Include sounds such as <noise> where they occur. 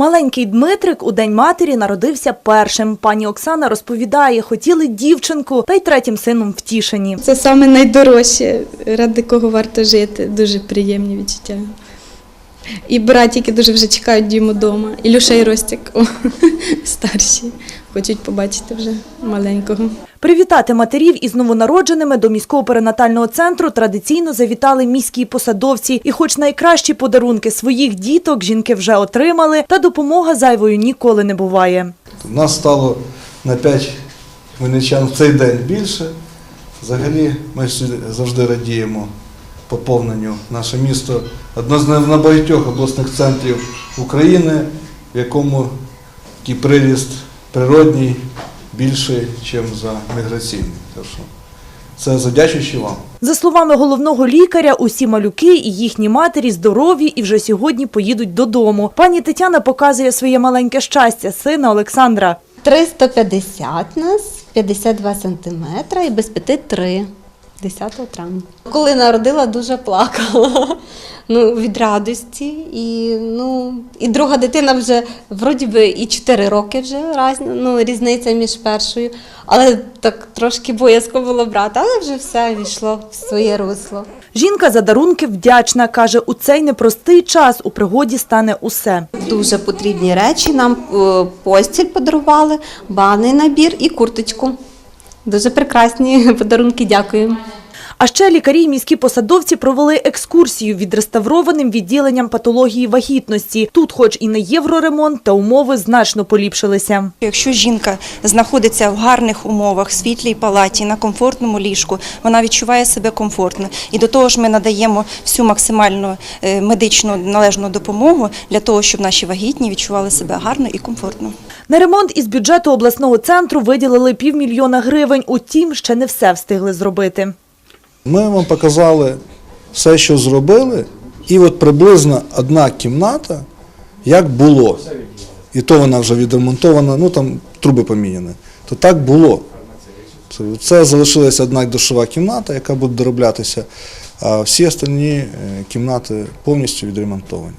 Маленький Дмитрик у День матері народився першим. Пані Оксана розповідає, хотіли дівчинку, та й третім сином втішені. Це саме найдорожче, ради кого варто жити. Дуже приємні відчуття. І братики дуже вже чекають діму вдома. Ілюша і Ростик о, <laughs> старші. Хочуть побачити вже маленького. Привітати матерів із новонародженими до міського перинатального центру традиційно завітали міські посадовці. І хоч найкращі подарунки своїх діток жінки вже отримали, та допомога зайвою ніколи не буває. У Нас стало на 5 хмельничан в цей день більше. Взагалі ми завжди радіємо поповненню. Наше місто одне з небагатьох обласних центрів України, в якому такий приріст природній більший, ніж за міграційний. Це завдячуючи вам. За словами головного лікаря, усі малюки і їхні матері здорові і вже сьогодні поїдуть додому. Пані Тетяна показує своє маленьке щастя сина Олександра. 350 нас, 52 сантиметра і без п'яти 3. 10 травня. Коли народила, дуже плакала. Ну, від радості. І, ну, і друга дитина вже вроді би і 4 роки вже раз, ну, різниця між першою. Але так трошки боязко було брати, але вже все війшло в своє русло. Жінка за дарунки вдячна. Каже, у цей непростий час у пригоді стане усе. Дуже потрібні речі. Нам е, постіль подарували, банний набір і курточку. Дуже прекрасні <laughs> подарунки, дякую. А ще лікарі й міські посадовці провели екскурсію відреставрованим відділенням патології вагітності. Тут, хоч і не євроремонт, та умови значно поліпшилися. Якщо жінка знаходиться в гарних умовах, світлій палаті, на комфортному ліжку, вона відчуває себе комфортно. І до того ж ми надаємо всю максимальну е, медичну належну допомогу для того, щоб наші вагітні відчували себе гарно і комфортно. На ремонт із бюджету обласного центру виділили півмільйона гривень. Утім, ще не все встигли зробити. Ми вам показали все, що зробили, і от приблизно одна кімната, як було. І то вона вже відремонтована, ну там труби поміняні. То так було. Це, залишилася одна душова кімната, яка буде дороблятися, а всі остальні е, кімнати повністю відремонтовані.